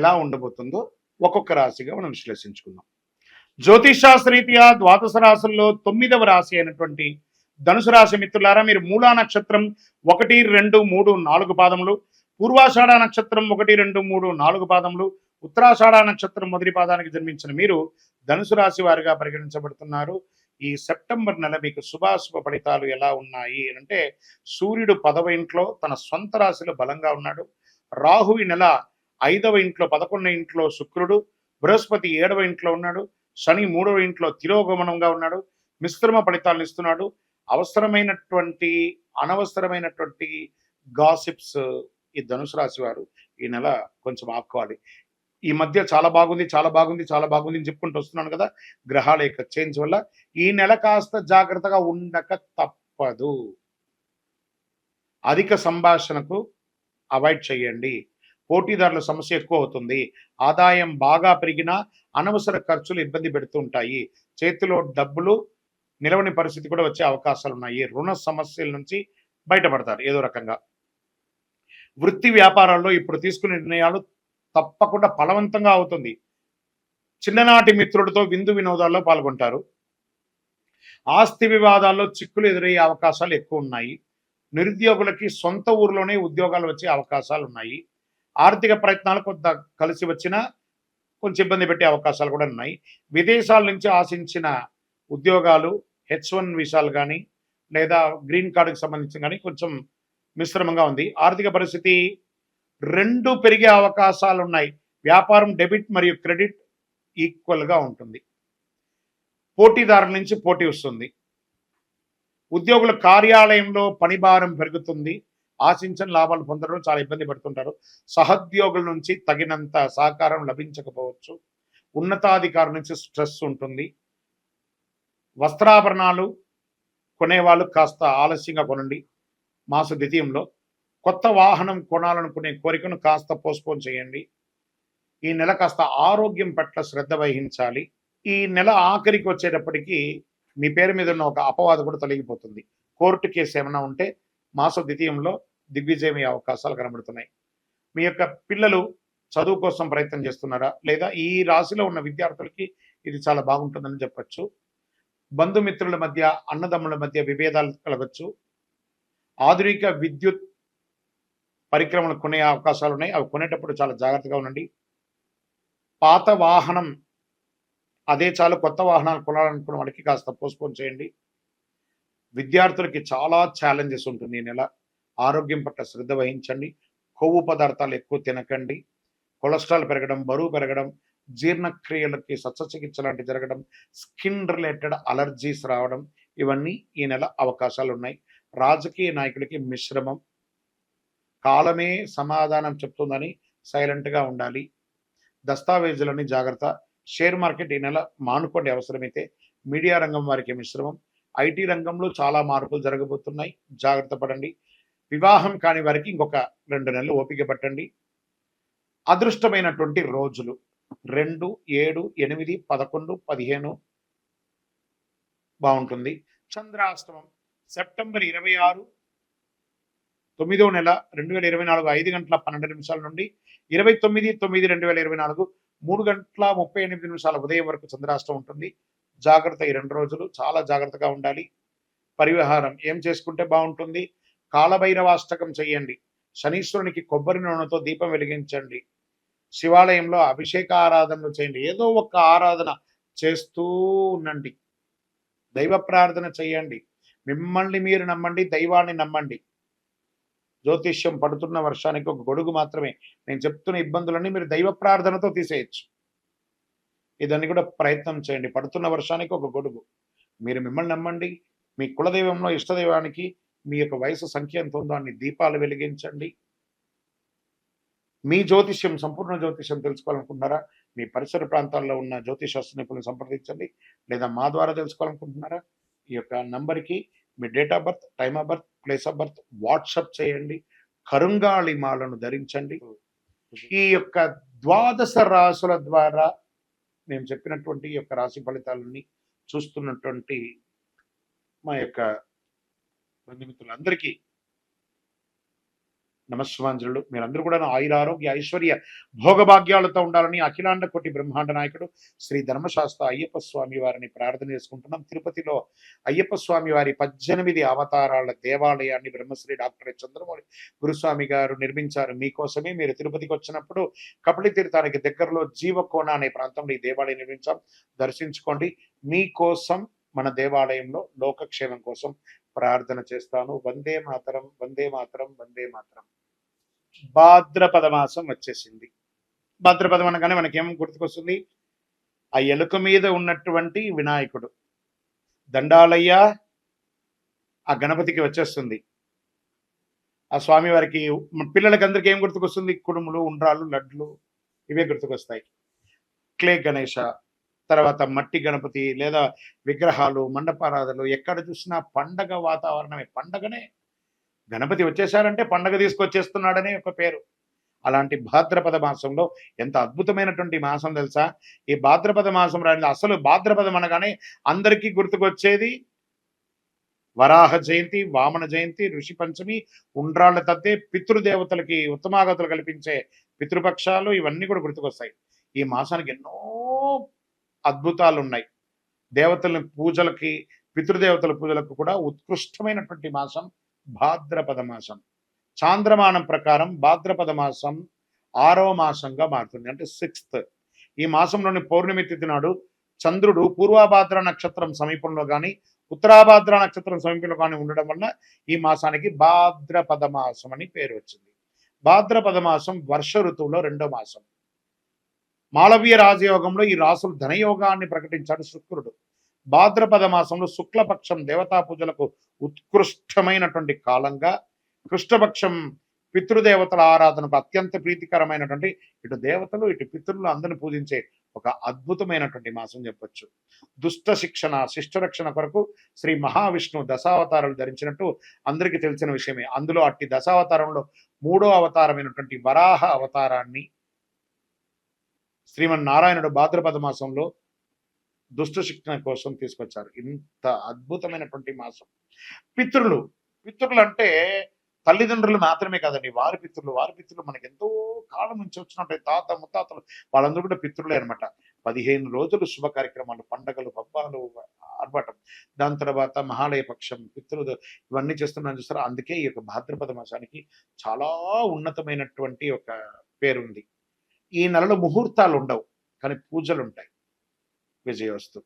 ఎలా ఉండబోతుందో ఒక్కొక్క రాశిగా మనం విశ్లేషించుకుందాం. జ్యోతిషాస్త్రరీత్యా ద్వాదశ రాశుల్లో తొమ్మిదవ రాశి అయినటువంటి ధనుసు రాశి మిత్రులారా మీరు మూలా నక్షత్రం ఒకటి రెండు మూడు నాలుగు పాదములు పూర్వాషాఢ నక్షత్రం ఒకటి రెండు మూడు నాలుగు పాదములు ఉత్తరాషాఢ నక్షత్రం మొదటి పాదానికి జన్మించిన మీరు ధనుసు రాశి వారిగా పరిగణించబడుతున్నారు. ఈ సెప్టెంబర్ నెల మీకు శుభాశుభ ఫలితాలు ఎలా ఉన్నాయి అంటే సూర్యుడు పదవ ఇంట్లో తన సొంత రాశిలో బలంగా ఉన్నాడు. రాహు ఈ నెల ఐదవ ఇంట్లో పదకొండవ ఇంట్లో శుక్రుడు బృహస్పతి ఏడవ ఇంట్లో ఉన్నాడు శని మూడవ ఇంట్లో తిరోగమనంగా ఉన్నాడు మిశ్రమ ఫలితాలను ఇస్తున్నాడు. అవసరమైనటువంటి అనవసరమైనటువంటి గాసిప్స్ ఈ ధనుసు రాశి వారు ఈ నెల కొంచెం ఆపుకోవాలి. ఈ మధ్య చాలా బాగుంది చాలా బాగుంది చాలా బాగుంది అని చెప్పుకుంటూ వస్తున్నాను కదా గ్రహాల యొక్క చేంజ్ వల్ల ఈ నెల కాస్త జాగ్రత్తగా ఉండక తప్పదు. అధిక సంభాషణకు అవాయిడ్ చేయండి. పోటీదారుల సమస్య ఎక్కువ అవుతుంది. ఆదాయం బాగా పెరిగినా అనవసర ఖర్చులు ఇబ్బంది పెడుతుంటాయి చేతిలో డబ్బులు నిలవని పరిస్థితి కూడా వచ్చే అవకాశాలు ఉన్నాయి. రుణ సమస్యల నుంచి బయటపడతారు ఏదో రకంగా. వృత్తి వ్యాపారాల్లో ఇప్పుడు తీసుకునే నిర్ణయాలు తప్పకుండా ఫలవంతంగా అవుతుంది. చిన్ననాటి మిత్రుడితో విందు వినోదాల్లో పాల్గొంటారు. ఆస్తి వివాదాల్లో చిక్కులు ఎదురయ్యే అవకాశాలు ఎక్కువ ఉన్నాయి. నిరుద్యోగులకి సొంత ఊర్లోనే ఉద్యోగాలు వచ్చే అవకాశాలు ఉన్నాయి. ఆర్థిక ప్రయత్నాలు కొంత కలిసి వచ్చినా కొంచెం ఇబ్బంది పెట్టే అవకాశాలు కూడా ఉన్నాయి. విదేశాల నుంచి ఆశించిన ఉద్యోగాలు హెచ్ వన్ వీసాలు కానీ లేదా గ్రీన్ కార్డుకి సంబంధించి కానీ కొంచెం మిశ్రమంగా ఉంది. ఆర్థిక పరిస్థితి రెండు పెరిగే అవకాశాలు ఉన్నాయి. వ్యాపారం డెబిట్ మరియు క్రెడిట్ ఈక్వల్గా ఉంటుంది. పోటీదారుల నుంచి పోటీ వస్తుంది. ఉద్యోగుల కార్యాలయంలో పనిభారం పెరుగుతుంది. ఆశించిన లాభాలు పొందడం చాలా ఇబ్బంది పడుతుంటారు. సహోద్యోగుల నుంచి తగినంత సహకారం లభించకపోవచ్చు. ఉన్నతాధికారుల నుంచి స్ట్రెస్ ఉంటుంది. వస్త్రాభరణాలు కొనేవాళ్ళు కాస్త ఆలస్యంగా కొనండి. మాస ద్వితీయంలో కొత్త వాహనం కొనాలనుకునే కోరికను కాస్త పోస్ట్పోన్ చేయండి. ఈ నెల కాస్త ఆరోగ్యం పట్ల శ్రద్ధ వహించాలి. ఈ నెల ఆఖరికి వచ్చేటప్పటికి మీ పేరు మీద ఉన్న ఒక అపవాదు కూడా తొలగిపోతుంది. కోర్టు కేసు ఏమైనా ఉంటే మాస ద్వితీయంలో దిగ్విజయం అయ్యే అవకాశాలు కనబడుతున్నాయి. మీ యొక్క పిల్లలు చదువు కోసం ప్రయత్నం చేస్తున్నారా? లేదా ఈ రాశిలో ఉన్న విద్యార్థులకి ఇది చాలా బాగుంటుందని చెప్పచ్చు. బంధుమిత్రుల మధ్య అన్నదమ్ముల మధ్య విభేదాలు కలగచ్చు. ఆధునిక విద్యుత్ పరిక్రమలు కొనే అవకాశాలు ఉన్నాయి. అవి కొనేటప్పుడు చాలా జాగ్రత్తగా ఉండండి. పాత వాహనం అదే చాలు కొత్త వాహనాలు కొనాలనుకున్న వాడికి కాస్త పోస్ట్పోన్ చేయండి. విద్యార్థులకి చాలా ఛాలెంజెస్ ఉంటుంది ఈ నెల. ఆరోగ్యం పట్ల శ్రద్ధ వహించండి. కొవ్వు పదార్థాలు ఎక్కువ తినకండి. కొలెస్ట్రాల్ పెరగడం బరువు పెరగడం జీర్ణక్రియలకి శస్త్రచికిత్స లాంటి జరగడం స్కిన్ రిలేటెడ్ అలర్జీస్ రావడం ఇవన్నీ ఈ నెల అవకాశాలు ఉన్నాయి. రాజకీయ నాయకులకి మిశ్రమం. కాలమే సమాధానం చెప్తుందని సైలెంట్గా ఉండాలి. దస్తావేజులని జాగ్రత్త. షేర్ మార్కెట్ ఈ నెల మానుకోండి అవసరమైతే. మీడియా రంగం వారికి మిశ్రమం. ఐటీ రంగంలో చాలా మార్పులు జరగబోతున్నాయి. జాగ్రత్త పడండి. వివాహం కాని వారికి ఇంకొక రెండు నెలలు ఓపిక పట్టండి. అదృష్టమైనటువంటి రోజులు రెండు ఏడు ఎనిమిది పదకొండు పదిహేను బాగుంటుంది. చంద్రాష్టమం సెప్టెంబర్ ఇరవై ఆరు తొమ్మిదో నెల రెండు వేల ఇరవై నాలుగు ఐదు గంటల పన్నెండు నిమిషాల నుండి ఇరవై తొమ్మిది తొమ్మిది రెండు వేల ఇరవై నాలుగు మూడు గంటల ముప్పై ఎనిమిది నిమిషాల ఉదయం వరకు చంద్రాష్టం ఉంటుంది. జాగ్రత్త ఈ రెండు రోజులు చాలా జాగ్రత్తగా ఉండాలి. పరిహారం ఏం చేసుకుంటే బాగుంటుంది? కాలభైరవాష్టకం చేయండి. శనీశ్వరునికి కొబ్బరి నూనెతో దీపం వెలిగించండి. శివాలయంలో అభిషేక ఆరాధనలు చేయండి. ఏదో ఒక ఆరాధన చేస్తూ ఉండండి. దైవ ప్రార్థన చేయండి. మిమ్మల్ని మీరు నమ్మండి దైవాన్ని నమ్మండి. జ్యోతిష్యం పడుతున్న వర్షానికి ఒక గొడుగు మాత్రమే. నేను చెప్తున్న ఇబ్బందులన్నీ మీరు దైవ ప్రార్థనతో తీసేయచ్చు. ఇదన్నీ కూడా ప్రయత్నం చేయండి. పడుతున్న వర్షానికి ఒక గొడుగు. మీరు మిమ్మల్ని నమ్మండి. మీ కులదైవంలో ఇష్టదైవానికి మీ యొక్క వయసు సంఖ్య ఎంత ఉందో అన్ని దీపాలు వెలిగించండి. మీ జ్యోతిష్యం సంపూర్ణ జ్యోతిష్యం తెలుసుకోవాలనుకుంటున్నారా? మీ పరిసర ప్రాంతాల్లో ఉన్న జ్యోతిశాస్త్ర నిపుణులను సంప్రదించండి. లేదా మా ద్వారా తెలుసుకోవాలనుకుంటున్నారా? ఈ యొక్క నంబర్కి మీ date of birth time of birth place of birth WhatsApp చేయండి. కరుంగాళి మాలను ధరించండి. ఈ యొక్క ద్వాదశ రాసుల ద్వారా మేము చెప్పినటువంటి ఈ యొక్క రాశి ఫలితాలని చూస్తున్నటువంటి మా యొక్క బంధుమిత్రులందరికీ నమస్వాంజనులు మీరందరూ కూడా ఆయుర ఆరోగ్య ఐశ్వర్య భోగభాగ్యాలతో ఉండాలని అఖిలాండ కోటి బ్రహ్మాండ నాయకుడు శ్రీ ధర్మశాస్త్ర అయ్యప్ప స్వామి వారిని ప్రార్థన చేసుకుంటున్నాం. తిరుపతిలో అయ్యప్ప స్వామి వారి పద్దెనిమిది అవతారాల దేవాలయాన్ని బ్రహ్మశ్రీ డాక్టర్ చంద్రమౌళి గురుస్వామి గారు నిర్మించారు. మీకోసమే మీరు తిరుపతికి వచ్చినప్పుడు కపిలి తీర్థానికి దగ్గరలో జీవకోణ అనే ప్రాంతంలో ఈ దేవాలయం నిర్మించాం. దర్శించుకోండి. మీకోసం మన దేవాలయంలో లోకక్షేమం కోసం ప్రార్థన చేస్తాను. వందే మాతరం వందే మాతరం వందే మాతరం. భాద్రపద మాసం వచ్చేసింది. భాద్రపదం అనగానే మనకేం గుర్తుకొస్తుంది? ఆ ఎలుక మీద ఉన్నటువంటి వినాయకుడు. దండాలయ్య ఆ గణపతికి వచ్చేస్తుంది. ఆ స్వామి వారికి పిల్లలకి అందరికి ఏం గుర్తుకొస్తుంది? కుడుములు ఉండ్రాళ్ళు లడ్లు ఇవే గుర్తుకొస్తాయి. క్లే గణేష తర్వాత మట్టి గణపతి లేదా విగ్రహాలు మండపారాధనలు ఎక్కడ చూసినా పండగ వాతావరణమే. పండగనే. గణపతి వచ్చేసారంటే పండగ తీసుకొచ్చేస్తున్నాడనే ఒక పేరు. అలాంటి భాద్రపద మాసంలో ఎంత అద్భుతమైనటువంటి మాసం తెలుసా? ఈ భాద్రపద మాసం రాని అసలు భాద్రపదం అనగానే అందరికీ గుర్తుకొచ్చేది వరాహ జయంతి వామన జయంతి ఋషి పంచమి ఉండ్రాళ్ళ తద్దే పితృదేవతలకి ఉత్తమాగతులు కల్పించే పితృపక్షాలు ఇవన్నీ కూడా గుర్తుకొస్తాయి. ఈ మాసానికి ఎన్నో అద్భుతాలు ఉన్నాయి దేవతల పూజలకి పితృదేవతల పూజలకు కూడా ఉత్కృష్టమైనటువంటి మాసం భాద్రపద మాసం. చాంద్రమానం ప్రకారం భాద్రపద మాసం ఆరవ మాసంగా మారుతుంది. అంటే సిక్స్త్. ఈ మాసంలోని పౌర్ణమి తిథి నాడు చంద్రుడు పూర్వభాద్ర నక్షత్రం సమీపంలో కానీ ఉత్తరాభాద్ర నక్షత్రం సమీపంలో కానీ ఉండడం వల్ల ఈ మాసానికి భాద్రపద మాసం అని పేరు వచ్చింది. భాద్రపద మాసం వర్ష ఋతువులో రెండో మాసం. మాళవీయ రాజయోగంలో ఈ రాసులు ధనయోగాన్ని ప్రకటించాడు శుక్రుడు. భాద్రపద మాసంలో శుక్లపక్షం దేవతా పూజలకు ఉత్కృష్టమైనటువంటి కాలంగా కృష్ణపక్షం పితృదేవతల ఆరాధనకు అత్యంత ప్రీతికరమైనటువంటి ఇటు దేవతలు ఇటు పితృలు అందరిని పూజించే ఒక అద్భుతమైనటువంటి మాసం చెప్పొచ్చు. దుష్ట శిక్షణ శిష్ట రక్షణ కొరకు శ్రీ మహావిష్ణు దశావతారాలు ధరించినట్టు అందరికీ తెలిసిన విషయమే. అందులో అట్టి దశావతారంలో మూడో అవతారమైనటువంటి వరాహ అవతారాన్ని శ్రీమన్నారాయణుడు భాద్రపద మాసంలో దుష్ట శిక్షణ కోసం తీసుకొచ్చారు. ఇంత అద్భుతమైనటువంటి మాసం. పితృలు పితృలు అంటే తల్లిదండ్రులు మాత్రమే కాదండి. వారి పితృలు వారి పితృలు మనకి ఎంతో కాలం నుంచి వచ్చినట్టు తాత ముత్తాతలు వాళ్ళందరూ కూడా పితృలే అనమాట పదిహేను రోజులు శుభ కార్యక్రమాలు పండగలు పబ్బాలు ఆర్భాటం. దాని తర్వాత మహాలయ పక్షం పితృలు ఇవన్నీ చేస్తున్నాను చూస్తారా. అందుకే ఈ యొక్క భాద్రపద మాసానికి చాలా ఉన్నతమైనటువంటి ఒక పేరుంది. ఈ నెలలో ముహూర్తాలు ఉండవు కానీ పూజలు ఉంటాయి విజయోస్తు